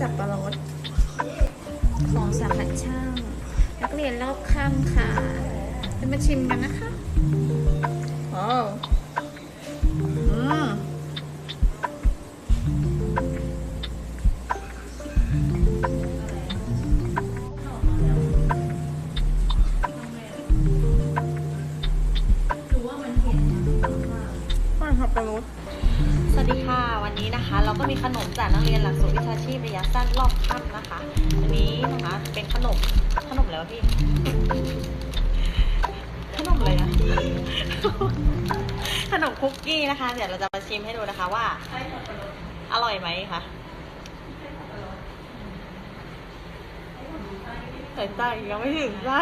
สับปะรดของสามัญช่างนักเรียนรอบค่ำค่ะ จะมาชิมกันนะคะโอ้อืมข้าวสับปะรดสวัสดีค่ะ วันนี้ นะคะเราก็มีขนมจากนักเรียนหลักสูตรวิชาชีพระยะสั้นรอบค่ำนะคะ อันนี้นะคะเป็นขนมขนมแล้วพี่ ขนมอะไรนะขนมคุกกี้นะคะ เดี๋ยวเราจะมาชิมให้ดูนะคะว่า อร่อยไหมคะใส่ไส้ยังไม่ถึงไส้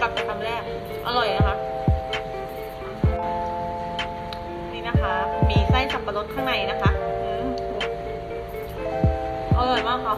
กลับไปคำแรก อร่อยนะคะ นะคะ มีไส้สับปะรดข้างในนะคะอร่อยมากค่ะ